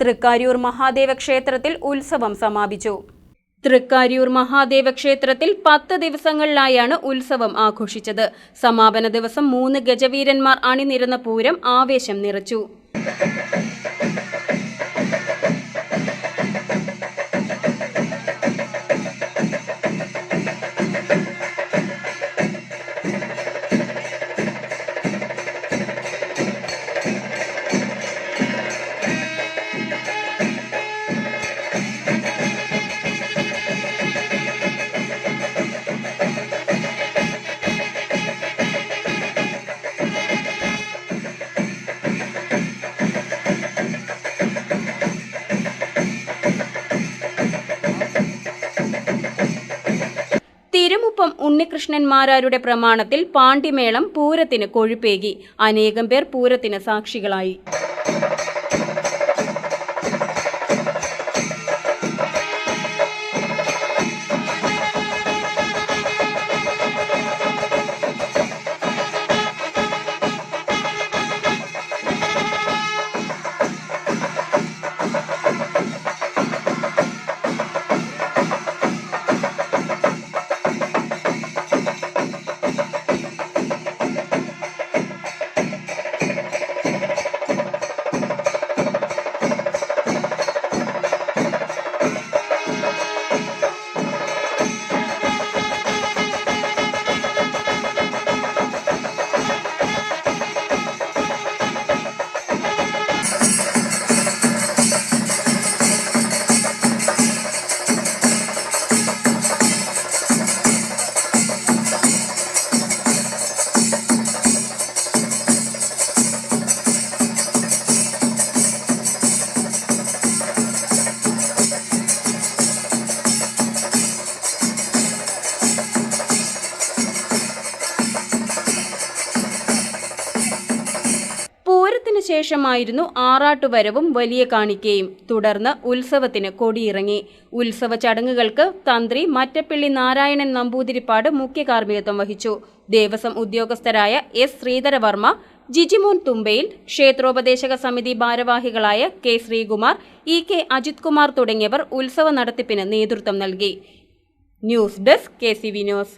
തൃക്കാര്യൂർ മഹാദേവ ക്ഷേത്രത്തിൽ ഉത്സവം സമാപിച്ചു. തൃക്കാര്യൂർ മഹാദേവ ക്ഷേത്രത്തിൽ പത്ത് ദിവസങ്ങളിലായാണ് ഉത്സവം ആഘോഷിച്ചത്. സമാപന ദിവസം മൂന്ന് ഗജവീരന്മാർ അണിനിരന്ന പൂരം ആവേശം നിറച്ചു. തിരുമുപ്പം ഉണ്ണികൃഷ്ണന്മാരാരുടെ പ്രമാണത്തിൽ പാണ്ഡിമേളം പൂരത്തിന് കൊഴുപ്പേകി. അനേകം പേർ പൂരത്തിന് സാക്ഷികളായി. പൂരത്തിന് ശേഷമായിരുന്നു ആറാട്ടുവരവും വലിയ കാണിക്കയും. തുടർന്ന് ഉത്സവത്തിന് കൊടിയിറങ്ങി. ഉത്സവ ചടങ്ങുകൾക്ക് തന്ത്രി മറ്റപ്പള്ളി നാരായണൻ നമ്പൂതിരിപ്പാട് മുഖ്യ കാർമ്മികത്വം വഹിച്ചു. ദേവസ്വം ഉദ്യോഗസ്ഥരായ എസ്. ശ്രീധരവർമ്മ ജിജിമോൻ തുമ്പയിൽ ക്ഷേത്രോപദേശക സമിതി ഭാരവാഹികളായ K. Sreekumar E. K. Ajith Kumar തുടങ്ങിയവർ ഉത്സവ നടത്തിപ്പിന് നേതൃത്വം നൽകി. News desk K. C. V. News.